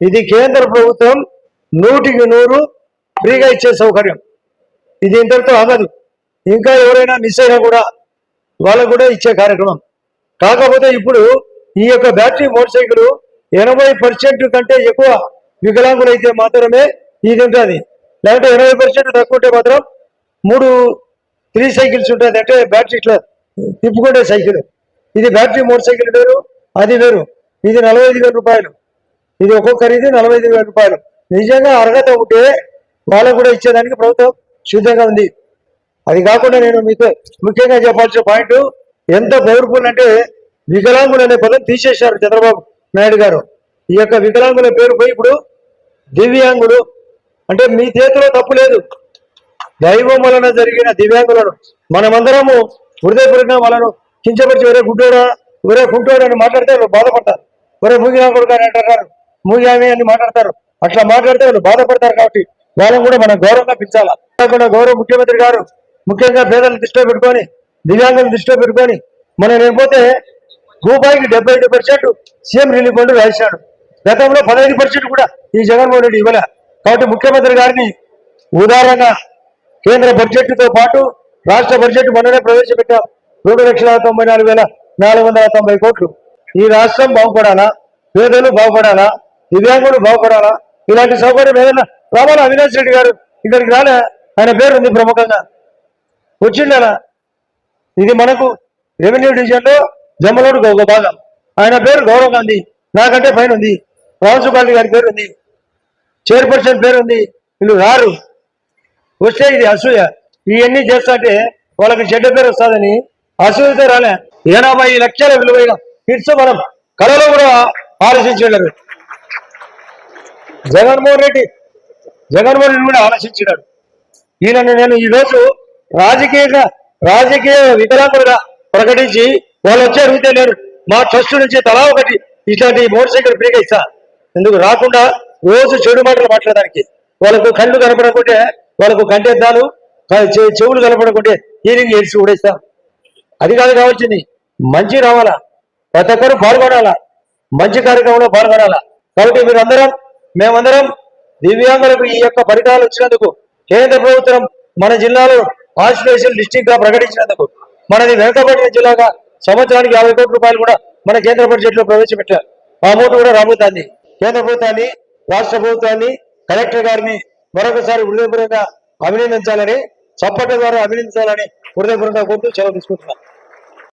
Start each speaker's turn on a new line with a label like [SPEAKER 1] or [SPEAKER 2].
[SPEAKER 1] ఇది కేంద్ర ప్రభుత్వం నూటికి నూరు ఫ్రీగా ఇచ్చే సౌకర్యం. ఇది ఇంతటితో ఆగదు. ఇంకా ఎవరైనా మిస్ అయినా కూడా వాళ్ళకు కూడా ఇచ్చే కార్యక్రమం. కాకపోతే ఇప్పుడు ఈ యొక్క బ్యాటరీ మోటార్ సైకిల్ ఎనభై పర్సెంట్ కంటే ఎక్కువ వికలాంగులైతే మాత్రమే ఇది ఉంటుంది లేకపోతే ఎనభై పర్సెంట్ తక్కువ ఉంటే మాత్రం మూడు త్రీ సైకిల్స్ ఉంటుంది అంటే బ్యాటరీ ఇట్లా తిప్పుకునే సైకిల్. ఇది బ్యాటరీ మోటార్ సైకిల్ వేరు అది వేరు. ఇది నలభై ఐదు రూపాయలు. ఇది ఒక్కొక్క ఖరీదు నలభై ఐదు వేల రూపాయలు. నిజంగా అర్హత ఉంటే వాళ్ళకు కూడా ఇచ్చేదానికి ప్రభుత్వం సిద్ధంగా ఉంది. అది కాకుండా నేను మీకు ముఖ్యంగా చెప్పాల్సిన పాయింట్ ఎంత పవర్ఫుల్ అంటే వికలాంగులు అనే పదం తీసేశారు చంద్రబాబు నాయుడు గారు. ఈ యొక్క వికలాంగుల పేరు పోయి ఇప్పుడు దివ్యాంగులు. అంటే మీ చేతిలో తప్పు లేదు. దైవం వలన జరిగిన దివ్యాంగులను మనమందరము హృదయపూర్వకంగా వాళ్ళను కించపరిచి ఒరే గుడ్డోడా ఒరే గుంటోడా అని మాట్లాడితే వాళ్ళు బాధపడతారు. ఒరే మూగినా కొడుకు అని అంటారు. మూగామి అని మాట్లాడతారు. అట్లా మాట్లాడితే వాళ్ళు బాధపడతారు కాబట్టి వాళ్ళని కూడా మనం గౌరవంగా పిలిచాలా? కాకుండా గౌరవ ముఖ్యమంత్రి గారు ముఖ్యంగా పేదలను దృష్టిలో పెట్టుకొని దివ్యాంగులను దృష్టిలో పెట్టుకొని మనం లేకపోతే రూపాయికి డెబ్బై ఐదు పర్సెంట్ సీఎం రిలీఫ్ ఫండ్ రాశాడు గతంలో పదహైదు పర్సెంట్ కూడా ఈ జగన్మోహన్ రెడ్డి ఇవ్వలే. కాబట్టి ముఖ్యమంత్రి గారిని ఉదారంగా కేంద్ర బడ్జెట్తో పాటు రాష్ట్ర బడ్జెట్ మొన్ననే ప్రవేశపెట్టాం. రెండు లక్షల తొంభై నాలుగు వేల నాలుగు వందల తొంభై కోట్లు. ఈ రాష్ట్రం బాగుపడాలా? పేదలు బాగుపడాలా? దివ్యాంగుడు బాగుపడాలా? ఇలాంటి సౌకర్యం ఏదైనా రావాలా? అవినాష్ రెడ్డి గారు ఇక్కడికి రాలే? ఆయన పేరు ఉంది ప్రముఖంగా. వచ్చిండలా ఇది మనకు రెవెన్యూ డివిజన్లో జమ్మలోడు ఒక భాగం. ఆయన పేరు గౌరవ్ గాంధీ. నాకంటే పైన ఉంది. రామసుబాలి గారి పేరు ఉంది. చైర్పర్సన్ పేరు ఉంది. వీళ్ళు రారు. వస్తే ఇది అసూయ. ఇవన్నీ చేస్తుంటే వాళ్ళకి చెడ్డ పేరు వస్తుందని అసూయతో రాలే. ఎనభై లక్షల విలువైన కిట్స్ మనం కళలో కూడా ఆలోచించారు జగన్మోహన్ రెడ్డి జగన్మోహన్ రెడ్డి కూడా ఆలోచించినాడు. ఈయనను నేను ఈ రోజు రాజకీయంగా రాజకీయ వికలాంగులుగా ప్రకటించి వాళ్ళు వచ్చి అడిగితే నేను మా ట్రస్ట్ నుంచి తలా ఒకటి ఇట్లాంటి మోటార్ సైకిల్ ఫ్రీగా ఇస్తా. ఎందుకు? రాకుండా రోజు చెడు మాటలు మాట్లాడడానికి. వాళ్ళకు కళ్ళు కనపడకుంటే వాళ్ళకు కంటెద్దాలు చెవులు కనపడకుంటే హీరింగ్ ఎయిడ్స్ కూడా ఇస్తాం. అది కాదు కావాల్సింది. మంచి రావాలా? ప్రతి ఒక్కరు పాల్గొనాలా? మంచి కార్యక్రమంలో పాల్గొనాలా? కాబట్టి మీరందరం మేమందరం దివ్యాంగులకు ఈ యొక్క ఫలితాలు వచ్చినందుకు కేంద్ర ప్రభుత్వం మన జిల్లాలో ఆస్ట్రేషన్ డిస్టిక్గా ప్రకటించినందుకు మనది వెనుకబడిన జిల్లాగా సంవత్సరానికి యాభై కోట్ల రూపాయలు కూడా మన కేంద్ర బడ్జెట్లో ప్రవేశపెట్టారు. ఆ అమౌంట్ కూడా రాబోతుంది. కేంద్ర ప్రభుత్వాన్ని రాష్ట్ర ప్రభుత్వాన్ని కలెక్టర్ గారిని మరొకసారి హృదయపూర్వకంగా అభినందించాలని చప్పట్ల ద్వారా అభినందించాలని హృదయపూర్వకంగా కోరుతూ సెలవు తీసుకుంటున్నాను.